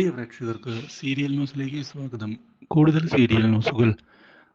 പ്രിയ പ്രേക്ഷകർക്ക് സീരിയൽ ന്യൂസിലേക്ക് സ്വാഗതം. കൂടുതൽ സീരിയൽ ന്യൂസുകൾ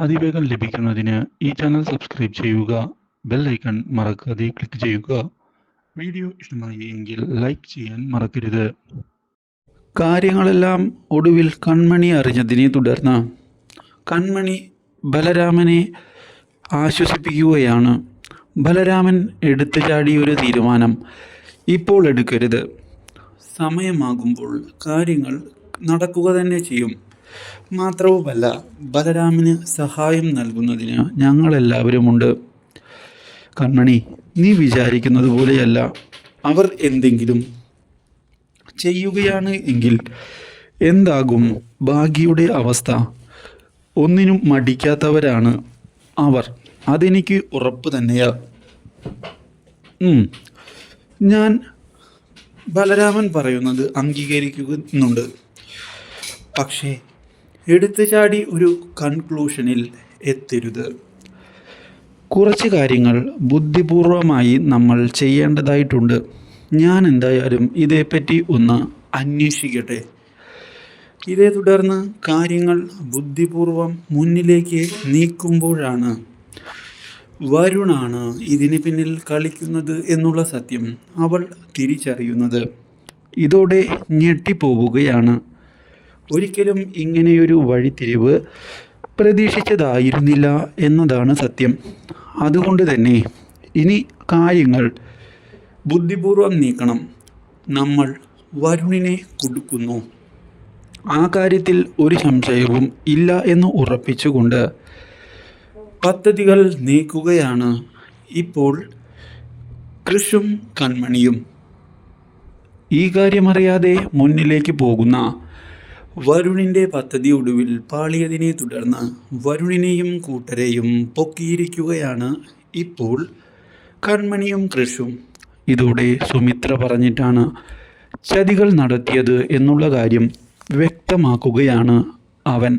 അതിവേഗം ലഭിക്കുന്നതിന് ഈ ചാനൽ സബ്സ്ക്രൈബ് ചെയ്യുക ബെൽ ഐക്കൺ മറക്കാതെ ക്ലിക്ക് ചെയ്യുക. വീഡിയോ ഇഷ്ടമായി എങ്കിൽ ലൈക്ക് ചെയ്യാൻ മറക്കരുത്. കാര്യങ്ങളെല്ലാം ഒടുവിൽ കൺമണി അറിഞ്ഞതിനെ തുടർന്ന് കൺമണി ബലരാമനെ ആശ്വസിപ്പിക്കുകയാണ്. ബലരാമൻ എടുത്തു ചാടിയ ഒരു തീരുമാനം ഇപ്പോൾ എടുക്കരുത്. സമയമാകുമ്പോൾ കാര്യങ്ങൾ നടക്കുക തന്നെ ചെയ്യും. മാത്രവുമല്ല ബലരാമന് സഹായം നൽകുന്നതിന് ഞങ്ങളെല്ലാവരുമുണ്ട്. കണ്മണി നീ വിചാരിക്കുന്നത് പോലെയല്ല. അവർ എന്തെങ്കിലും ചെയ്യുകയാണ് എങ്കിൽ എന്താകും? ഭാഗ്യയുടെ അവസ്ഥ. ഒന്നിനും മടിക്കാത്തവരാണ് അവർ. അതെനിക്ക് ഉറപ്പ് തന്നെയാ. ഞാൻ ബലരാമൻ പറയുന്നത് അംഗീകരിക്കുന്നുണ്ട്. പക്ഷേ എടുത്തു ചാടി ഒരു കൺക്ലൂഷനിൽ എത്തരുത്. കുറച്ച് കാര്യങ്ങൾ ബുദ്ധിപൂർവമായി നമ്മൾ ചെയ്യേണ്ടതായിട്ടുണ്ട്. ഞാൻ എന്തായാലും ഇതേപ്പറ്റി ഒന്ന് അന്വേഷിക്കട്ടെ. ഇതേ തുടർന്ന് കാര്യങ്ങൾ ബുദ്ധിപൂർവം മുന്നിലേക്ക് നീക്കുമ്പോഴാണ് വരുണാണ് ഇതിന് പിന്നിൽ കളിക്കുന്നത് എന്നുള്ള സത്യം അവൾ തിരിച്ചറിയുന്നത്. ഇതോടെ ഞെട്ടിപ്പോവുകയാണ്. ഒരിക്കലും ഇങ്ങനെയൊരു വഴിത്തിരിവ് പ്രതീക്ഷിച്ചതായിരുന്നില്ല എന്നതാണ് സത്യം. അതുകൊണ്ട് തന്നെ ഇനി കാര്യങ്ങൾ ബുദ്ധിപൂർവം നീക്കണം. നമ്മൾ വരുണിനെ കൊടുക്കുന്നു. ആ കാര്യത്തിൽ ഒരു സംശയവും ഇല്ല എന്ന് ഉറപ്പിച്ചുകൊണ്ട് പദ്ധതികൾ നീക്കുകയാണ് ഇപ്പോൾ കൃഷും കൺമണിയും. ഈ കാര്യമറിയാതെ മുന്നിലേക്ക് പോകുന്ന വരുണിന്റെ പദ്ധതി ഒടുവിൽ പാളിയതിനെ തുടർന്ന് വരുണിനെയും കൂട്ടരെയും പൊക്കിയിരിക്കുകയാണ് ഇപ്പോൾ കൺമണിയും കൃഷും. ഇതോടെ സുമിത്ര പറഞ്ഞിട്ടാണ് ചതികൾ നടത്തിയത് എന്നുള്ള കാര്യം വ്യക്തമാക്കുകയാണ് അവൻ.